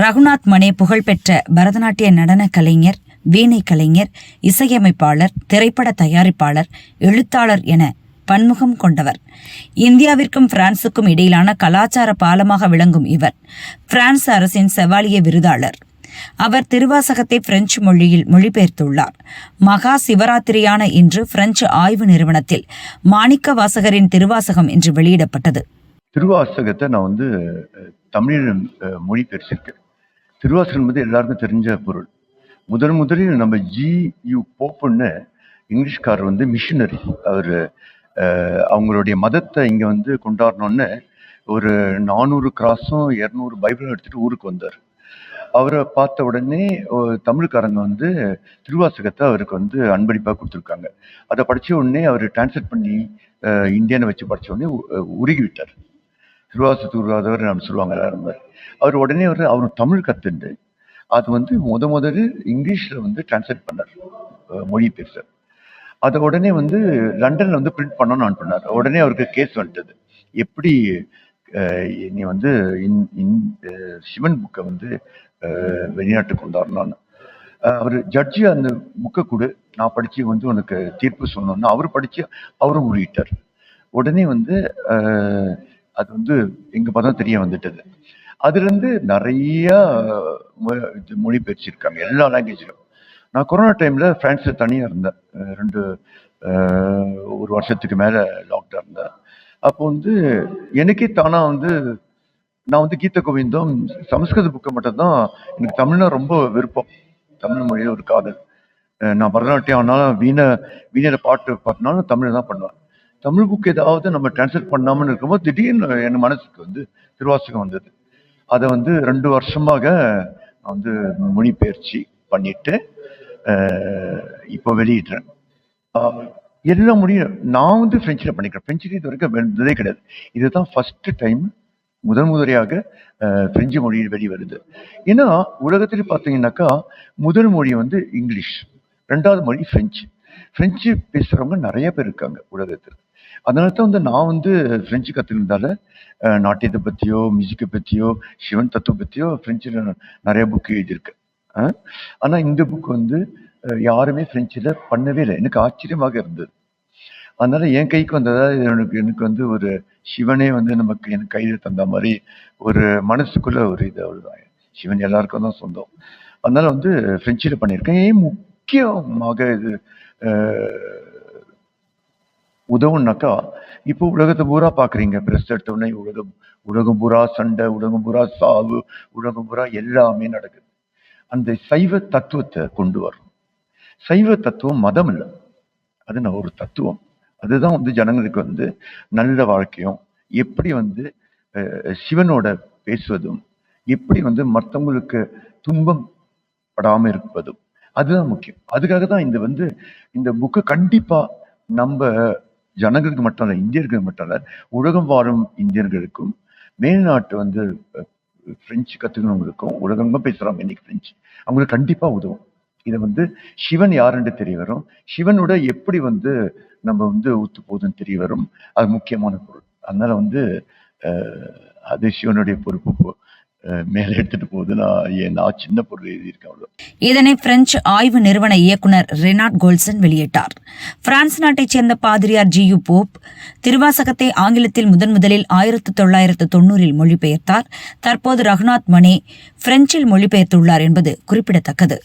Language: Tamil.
ரகுநாத் மனே புகழ்பெற்ற பரதநாட்டிய நடன கலைஞர் வீணை கலைஞர் இசையமைப்பாளர் திரைப்பட தயாரிப்பாளர் எழுத்தாளர் என பன்முகம் கொண்டவர். இந்தியாவிற்கும் பிரான்சுக்கும் இடையிலான கலாச்சார பாலமாக விளங்கும் இவர். பிரான்ஸ் அரசின் செவாலிய விருதாளர். அவர் திருவாசகத்தை பிரெஞ்சு மொழியில் மொழிபெயர்த்துள்ளார். மகா சிவராத்திரியான இன்று பிரெஞ்சு ஆய்வு நிறுவனத்தில் மாணிக்க வாசகரின் திருவாசகம் இன்று வெளியிடப்பட்டது. திருவாசகத்தை நான் வந்து தமிழ் மொழி அஹ், திருவாசகம் வந்து எல்லாருக்கும் தெரிஞ்ச பொருள். முதன் முதலில் நம்ம ஜி யு போப்புன்னு இங்கிலீஷ்காரர் வந்து மிஷினரி அவர் அவங்களுடைய மதத்தை இங்கே வந்து கொண்டாடணும்னு ஒரு நானூறு கிராஸும் இரநூறு பைபிளும் எடுத்துகிட்டு ஊருக்கு வந்தார். அவரை பார்த்த உடனே தமிழ்காரங்க வந்து திருவாசகத்தை அவருக்கு வந்து அன்பளிப்பாக கொடுத்துருக்காங்க. அதை படித்த உடனே அவர் டிரான்ஸ்லேட் பண்ணி அஹ், இந்தியனை வச்சு படிச்ச உடனே உருகி விட்டார். திருவாசத்தூர்வாதவர் நம்ம சொல்லுவாங்க எல்லாரும் அவர் உடனே அவர் அவர் தமிழ் கத்துண்டு. அது வந்து முத முதல்ல இங்கிலீஷில் வந்து டிரான்ஸ்லேட் பண்ணார். மொழி மொழிபெயர்த்தார் அதை உடனே வந்து லண்டனில் வந்து பிரிண்ட் பண்ணணும்னு அனுப்பினார் உடனே அவருக்கு கேஸ் வந்துட்டது. எப்படி நீ வந்து இன் இன் சிவன் புக்கை வந்து வெளிநாட்டுக்கு கொண்டாடணும்னு. அவர் ஜட்ஜி அந்த புக்கை கொடு. நான் படித்து வந்து உனக்கு தீர்ப்பு சொன்னோன்னு அவர் படித்து அவரும் உருகிட்டார் உடனே வந்து அது வந்து எங்கே பார்த்தா தெரிய வந்துட்டது. அதுலேருந்து நிறையா நிறைய மொ- இது எல்லா லாங்குவேஜிலும் நான் கொரோனா டைமில் ஃப்ரான்ஸில் தனியாக இருந்தேன். ரெண்டு ஒரு வருஷத்துக்கு மேலே லாக்டவுன் இருந்தேன் அப்போ வந்து எனக்கே தானா வந்து நான் வந்து கீத கோவிந்தம் சமஸ்கிருத புக்கை மட்டும்தான் எனக்கு தமிழ்னா ரொம்ப விருப்பம். தமிழ் மொழியில் ஒரு காதல். நான் பரதநாட்டியம் ஆனாலும் வீணை வீணையில் பாட்டு பாட்டினாலும் தமிழ் தான் பண்ணுவேன். தமிழ் புக் ஏதாவது நம்ம டிரான்ஸ்லேட் பண்ணாமல் இருக்கும்போது திடீர்னு என் மனசுக்கு வந்து திருவாசகம் வந்தது. அதை வந்து ரெண்டு வருஷமாக நான் வந்து மொழிபெயர்ச்சி பண்ணிட்டு இப்போ வெளியிடுறேன். எல்லா மொழியும் நான் வந்து ஃப்ரெஞ்சில் பண்ணிக்கிறேன். ஃப்ரெஞ்சில் இது வரைக்கும் வந்ததே கிடையாது. இதுதான் ஃபஸ்ட்டு டைம் முதன் முதலையாக ஃப்ரெஞ்சு பிரெஞ்சு மொழியில் வெளிவருது. ஏன்னா உலகத்தில் பார்த்தீங்கன்னாக்கா முதல் மொழி வந்து இங்கிலீஷ். ரெண்டாவது மொழி ஃப்ரெஞ்சு ஃப்ரெஞ்சு பேசுகிறவங்க நிறைய பேர் இருக்காங்க உலகத்தில். அதனால தான் வந்து நான் வந்து ஃப்ரெஞ்சு கற்றுக்கிறதால நாட்டியத்தை பற்றியோ மியூசிக்கை பற்றியோ சிவன் தத்துவம் பற்றியோ ஃப்ரெஞ்சில் நிறைய புக் எழுதியிருக்கேன். ஆனால் இந்த புக் வந்து யாருமே ஃப்ரெஞ்சில் பண்ணவே இல்லை. எனக்கு ஆச்சரியமாக இருந்தது. அதனால என் கைக்கு வந்ததா எனக்கு எனக்கு வந்து ஒரு சிவனே வந்து நமக்கு எனக்கு கையில் தந்த மாதிரி ஒரு மனசுக்குள்ள ஒரு இது அவ்வளோதான் சிவன் எல்லாருக்கும் தான் சொந்தம். அதனால வந்து ஃப்ரெஞ்சில் பண்ணியிருக்கேன். ஏன் முக்கியமாக இது அஹ், உதவுனாக்கா இப்போ உலகத்தை பூரா பார்க்குறீங்க. பிரஸ் எடுத்தோடனே உலகம் உலகம் பூரா சண்டை உலகம் பூரா சாவு உலகம் பூரா எல்லாமே நடக்குது. அந்த சைவ தத்துவத்தை கொண்டு வரணும். சைவ தத்துவம் மதம் இல்லை. அது நான் ஒரு தத்துவம். அதுதான் வந்து ஜனங்களுக்கு வந்து நல்ல வாழ்க்கையும் எப்படி வந்து சிவனோட பேசுவதும் எப்படி வந்து மற்றவங்களுக்கு துன்பம் படாமல் இருப்பதும் அதுதான் முக்கியம். அதுக்காக தான் இந்த வந்து இந்த புக்கு கண்டிப்பாக நம்ம ஜனங்களுக்கு மட்டும் அல்ல இந்தியர்களுக்கு மட்டும் அல்ல உலகம் வாழும் இந்தியர்களுக்கும் மேல்நாட்டு வந்து பிரெஞ்சு கற்றுக்கணுங்களுக்கும் உலகங்க பேசுகிறாங்க இன்னைக்கு பிரெஞ்சு அவங்களுக்கு கண்டிப்பாக உதவும். இதை வந்து சிவன் யாருன்னு தெரிய வரும். சிவனோட எப்படி வந்து நம்ம வந்து ஒத்து போகுதுன்னு தெரிய வரும். அது முக்கியமான பொருள். அதனால வந்து அது சிவனுடைய பொறுப்பு மேல எடுத்துட்டு போகுது. நான் நான் சின்ன பொருள் எழுதியிருக்கேன் அவ்வளோ இதனை பிரெஞ்சு ஆய்வு நிறுவன இயக்குனர் ரெனாட் கோல்சன் வெளியிட்டார். பிரான்ஸ் நாட்டைச் சேர்ந்த பாதிரியார் ஜி. யு. போப் திருவாசகத்தை ஆங்கிலத்தில் முதன் முதலில் ஆயிரத்து தொள்ளாயிரத்து தொண்ணூறில் மொழிபெயர்த்தார். தற்போது ரகுநாத் மனே பிரெஞ்சில் மொழிபெயர்த்துள்ளார் என்பது குறிப்பிடத்தக்கது.